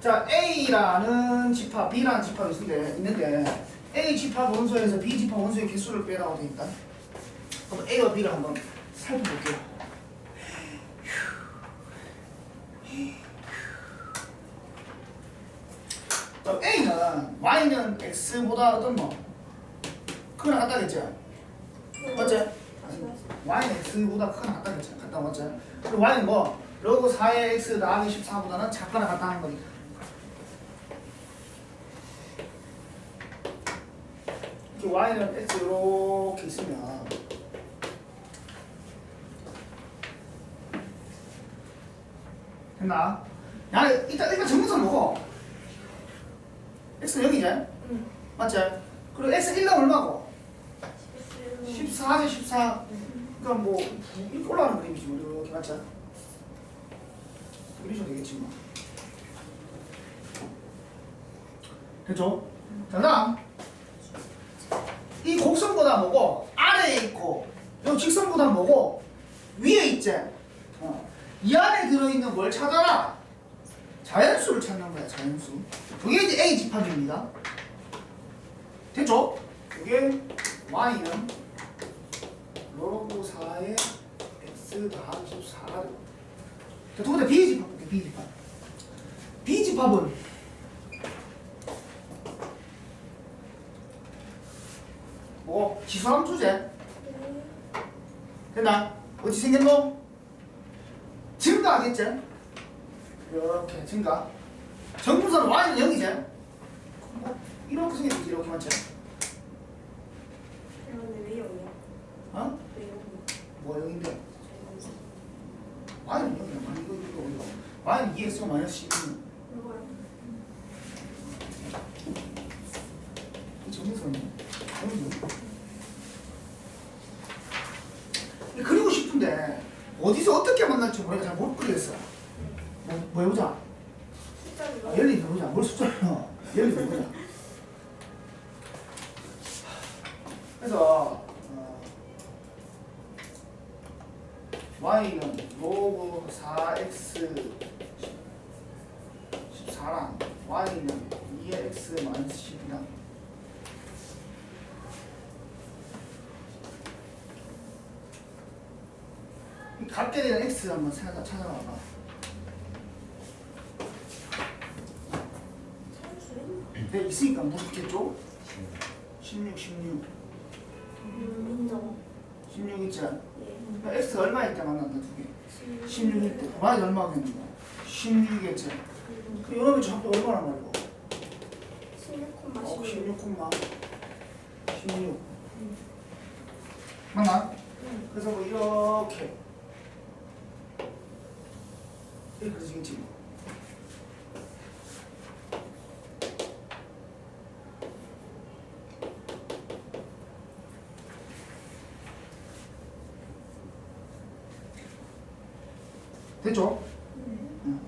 자 A라는 집합, B라는 집합이 있는데, 있는데 A 집합 원소에서 B 집합 원소의 개수를 빼라고 돼 있다. 그럼 A와 B를 한번 살펴볼게요. 그럼 A는 Y는 X보다 어떤 뭐? 크거나 같다겠죠? 맞지? Y는 X보다 크거나 같다겠죠? 같다 맞지? 그리고 Y는 뭐? 로그 4의 X 나누기 14보다는 작거나 같다는 거니까. 이렇게 Y는 X 이렇게 있으면 됐나? 야 일단 일단 정문선 보고 X는 0이지? 응. 맞지? 그리고 X 1은 얼마고? 14지 14 그러니까 뭐 이렇게 올라가는 그림이지 뭐 이렇게 맞지? 그리셔도 되겠지 뭐 됐죠? 자 다음 이 곡선보다 뭐고 아래에 있고 요 직선보다 뭐고 위에 있지? 어. 이 안에 들어있는 뭘 찾아라? 자연수를 찾는 거야 자연수 그게 이제 A 집합입니다 됐죠? 이게 y는 로그 4의 x 더하기 14가 되고 자, 두 번째 B 집합 볼게요 B 집합 B 집합은 뭐 지수함 주제 됐나? 어찌 생겼노? 증가하겠지? 이렇게 증가 정분선 y는 0이지? 뭐 이렇게 생겼지 이렇게 맞지? 그런데 왜 여기야? 어? 왜 여기? 뭐 0인데? y는 0이야 아니 이거 이거 이거 y는 2x 마이너스 12 이거요? 이 정분선이 0이죠 그리고 싶은데 어디서 어떻게 만날지 모르겠어 잘못 그리겠어 뭐, 뭐 해보자. 아, 열리 해보자. 뭘 넣어. 열리 해보자. 그래서 어, y는 로그 4x 14랑 y는 2의 x 마이너스 10이랑 이 갖게 되는 x 한번 찾아, 찾아봐봐? 네, 있으니까 묻겠죠? 16, 16 음, 인정. 16 있지? 예. 그러니까 x 얼마일 때 만난다 두 개. 16일 때. y 얼마겠는 거야? 16이겠지? 그 요놈의 합도 얼마나? 16콤마 어, 16. 16 콤마 16 맞나? 응. 그래서 뭐 이렇게 이렇게 그려지겠지 뭐. 됐죠? 응.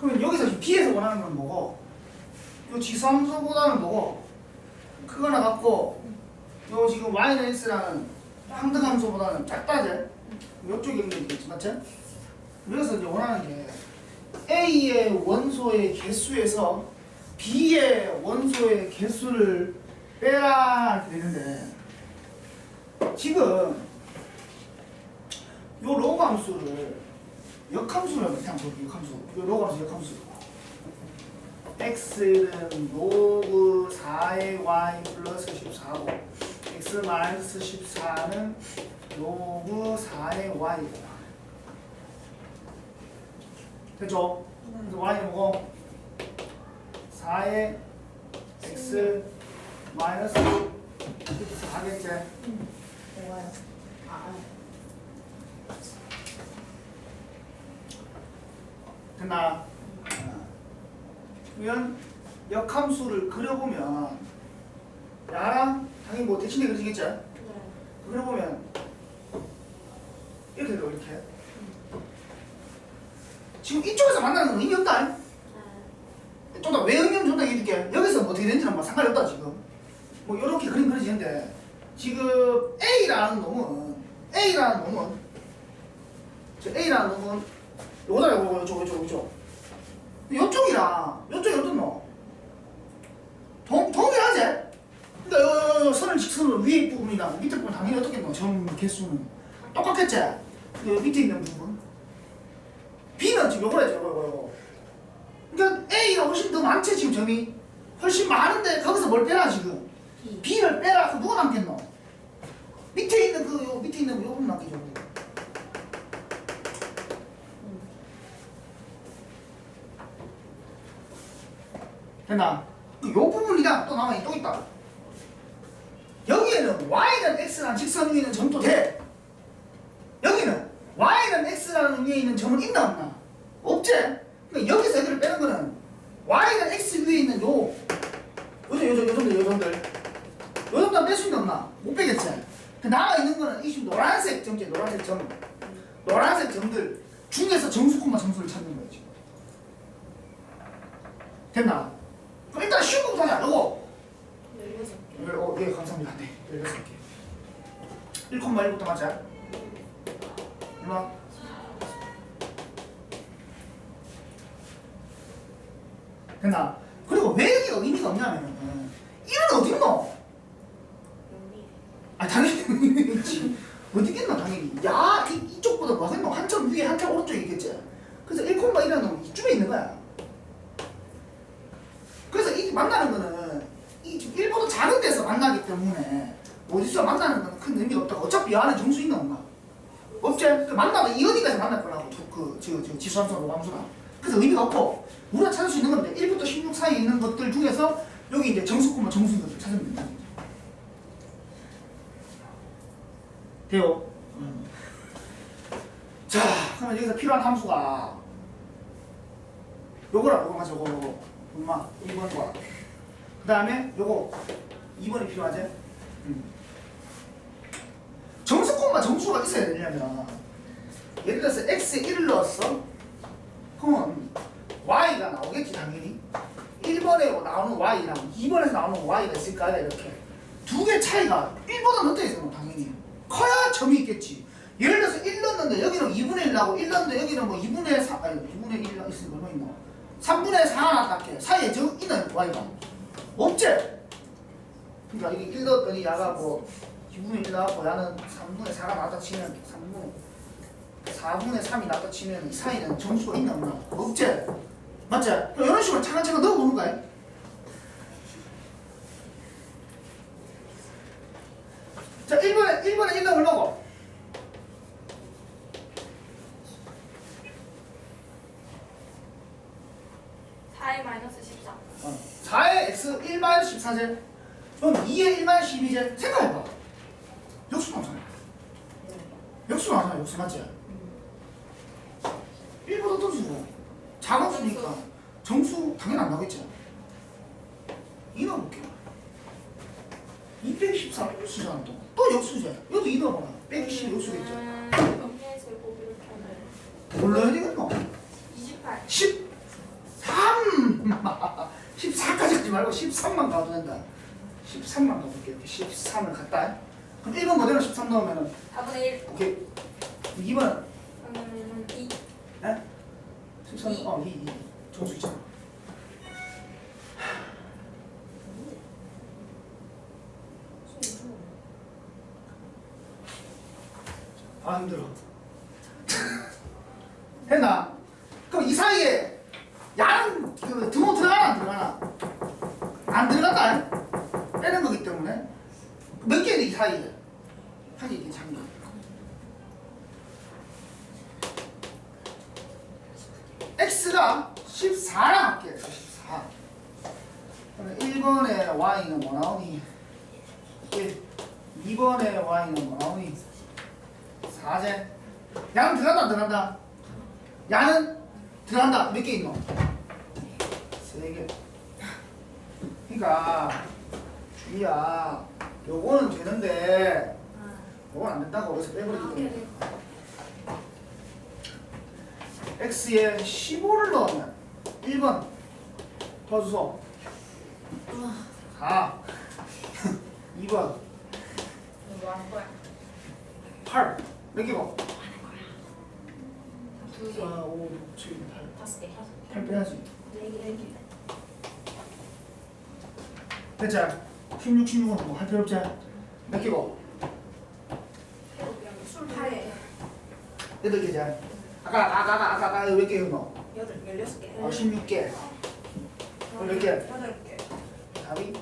그러면 여기서 지금 B에서 원하는 건 뭐고? 요 지수함수보다는 뭐고? 크거나 같고 요 지금 y는 x라는 항등함수보다는 작다제 이쪽에 있는 게 있겠지 맞지? 그래서 이제 원하는 게 a의 원소의 개수에서 b의 원소의 개수를 빼라 되는데 지금 요 로그 함수를 역함수를 그냥 볼게요 역함수. 요 로그 함수 역함수. X는 로그 4의 y 플러스 14고 x 마이너스 14는 로그 4의 y다 됐죠? 그래서 y는 뭐고? 4의 x 마이너스 14겠지? 뭐가요? 아, 됐나? 그러면 역함수를 그려보면 야랑 당연히 뭐 대칭이 그려지겠지? 네. 그려보면 이렇게 돼요 이렇게 지금 이쪽에서 만나는 건 의미 없다 네. 좀더 왜 의미 없는지 좀더 얘기해줄게 여기서 뭐 어떻게 되는지는 뭐 상관이 없다 지금 뭐 이렇게 그림 그려지는데 지금 A라는 놈은 A라는 놈은 저 A라는 놈은 요거다 요거 요쪽 요쪽 요쪽 요쪽이랑 요쪽이 어떻노? 동, 동일하지? 그러니까 요, 요, 요 선을 직선으로 위에 부분이랑 밑에 부분 당연히 어떻겠노? 점 개수는 똑같겠지? 요 밑에 있는 부분 B는 지금 요거래 저거 요거 그러니까 A가 훨씬 더 많지 지금 점이 훨씬 많은데 거기서 뭘 빼라 지금 B. B를 빼라 그 누가 남겠노? 밑에 있는 그 요 밑에 있는 거 요거 남기죠 됐나? 요 부분이랑 또 남아있 또 있다. 여기에는 y는 x라는 직선 위에 있는 점도 돼. 여기는 y는 x라는 위에 있는 점은 있나 없나? 없지? 그러니까 여기서 여기를 빼는 거는 y는 x 위에 있는 요 요점 요점 요점들 요점들 요점들 뺄수 있나 없나? 못 빼겠지? 그 남아있는 거는 이 지금 노란색 점지 노란색 점 노란색 점들 중에서 정수 콤마 점수를 찾는 거지. 됐나? 그럼 일단 쉬운 거부터 하자. 요거. 열여섯 개. 열- 어, 예, 감사합니다. 네, 16개. 1,1부터 맞자. 얼마? 됐나? 그리고 왜 여기가 의미가 없냐면은, 이는 어딨노? 여기. 아, 당연히 있지. 어디겠나, 당연히. 야, 이, 이쪽보다 뭐겠노? 한참 위에, 한참 오른쪽에 있겠지. 그래서 1,1은 이쯤에 있는 거야. 그래서 이 만나는 거는 1보다 작은 데서 만나기 때문에 어디서 만나는 거는 큰 의미가 없다고 어차피 이 안에 정수 있나 없나? 없지? 그 만나면 이 어디까지 만날 거라고 두- 그, 저, 저 지수함수나 로함수나 그래서 의미가 없고 우리가 찾을 수 있는 건데 1부터 16 사이에 있는 것들 중에서 여기 이제 정수구만 정수인 것들 찾으면 된다 돼요? 음. 자 그러면 여기서 필요한 함수가 요거라 요거만 저거 요거 엄마 1번과 그 다음에 요거 2번이 필요하지? 음. 정수권과 정수가 있어야 되냐면 예를 들어서 x에 1을 넣었어 그러면 y가 나오겠지 당연히? 1번에 나오는 y랑 2번에서 나오는 y가 있을 거야 이렇게? 두 개 차이가 1보다 늦게 있어 당연히. 커야 점이 있겠지. 예를 들어서 1 넣었는데 여기는 2분의 1 나고 1 넣었는데 여기는 뭐 2분의 3 아니 2분의 1 있으니까 얼마 있나 3분의 4가 나왔다 사이에 저 있는 y가. 없지? 그러니까 이게 1 넣었더니 야가 뭐 2분의 1 나왔고 야는 3분의 4가 나왔다 치면 3분의 4분의 3이 나왔다 치면 이 사이는 점수가 있나 없나? 없지? 맞지? 그럼 이런 식으로 차근차근 넣어보는 거야 자 1번에 1번에 1 넣으면 넣고 4의 마이너스 14. 어. 4의 x 1 마이너스 14제 그럼 2의 1 마이너스 12제 생각해봐 역수 나오잖아 역수 나오잖아 역수 맞지? 1보다 더 수고 작은 수니까. 정수 당연히 안 나오겠지. 2 넣어볼게. 2 빼기 14 역수잖아 또, 또 역수제. 여기도 2 넣어봐라 빼기 10 역수겠죠 해야 되겠노? 28. 13 14까지 하지 말고 13만 가도 된다. 13만 가볼게. 이렇게 13을 갖다. 그럼 1번 그대로 13 넣으면은 4분의 1. 오케이. 2번 음, 2. 에? 13 이. 어 2, 2 정수 있잖아 아 힘들어 했나? 그럼 이 사이에 야는 그 등호 들어가나 안 들어가나? 안 들어간다 빼는 거기 때문에 몇 개야 이 사이에? 하지 이게 장 x가 14랑 할게 14 그러면 1번에 y는 뭐 나오니? 1 2번에 y는 뭐 나오니? 4제 야는 들어간다 안 들어간다? 야는 들어간다 몇 개 있노? 3개 그러니까 주희야 요거는 되는데 아, 요건 안 된다고 여기서 빼버리기 오케이. X에 15를 넣으면 1번 더 주소 4 2번 뭐 하는 거야? 8몇 개고? 두 4, 5, 6, 7, 8 다섯 개. 8 빼야지 4개. 됐지? 16, 16은 뭐할 필요 없지? 몇 개고? 28에 여덟 개지? 아까, 아까, 아까, 아까, 아까 몇 개였노? 어, 16개. 어, 16개. 몇 개? 8개. 답이